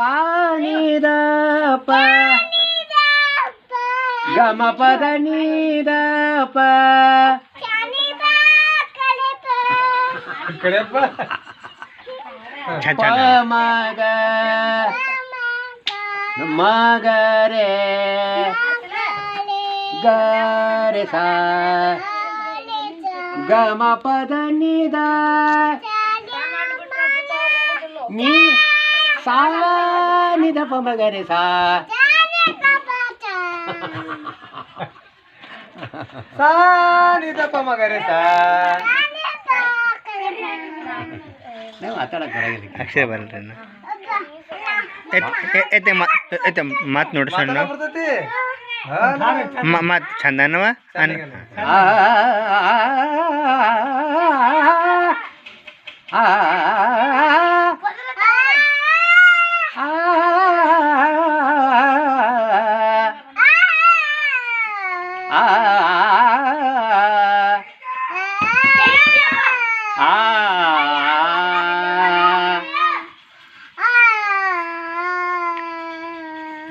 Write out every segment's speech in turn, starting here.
பாணித கமபத நீத மக மகரே. ಗರೆ ಸ ಗಮ ಪದ ನಿದ ನೀ ಸಾ ನಿದ ಪ ಮಗರೆ ಸಾ ಸಾ ನಿದಪ್ಪ ಮಗರೆ ಸಾ ನಾವು ಮಾತಾಡಕ್ ಬರಂಗಿಲ್ಲ ಅಕ್ಷರ ಬರಲ್ರಿ ಎತ್ತೆ ಎತ್ತೆ ಮಾತು ನೋಡಿ ಸಣ್ಣ ಮಾತು ಚಂದ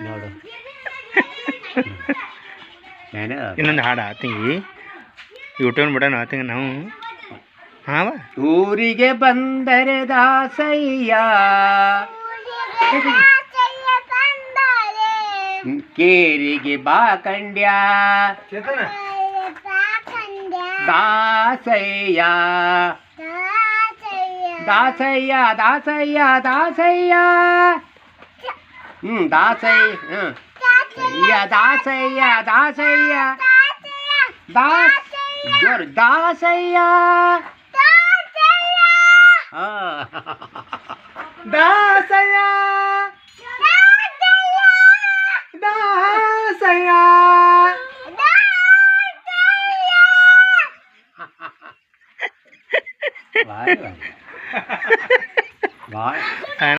ನೋಡು. ನಾನು ಇನ್ನೊಂದು ಹಾಡು ಆತಿ ಯೂಟ್ಯೂಬ್ ಬಿಡೋಣ ಆತಿಂಗ ನಾವು. ಹಾವ ಊರಿಗೆ ಬಂದರೆ ದಾಸಯ್ಯ. ಕೇರಿಗೆ ಬಾ ಕಂಡ್ಯ 大山呀大山呀？大山呀？大山呀？大山呀？大山呀？大山呀大山呀？大山呀？大山呀？大山呀？大山呀？大山呀？大呀？大山呀？Vãi. Vãi.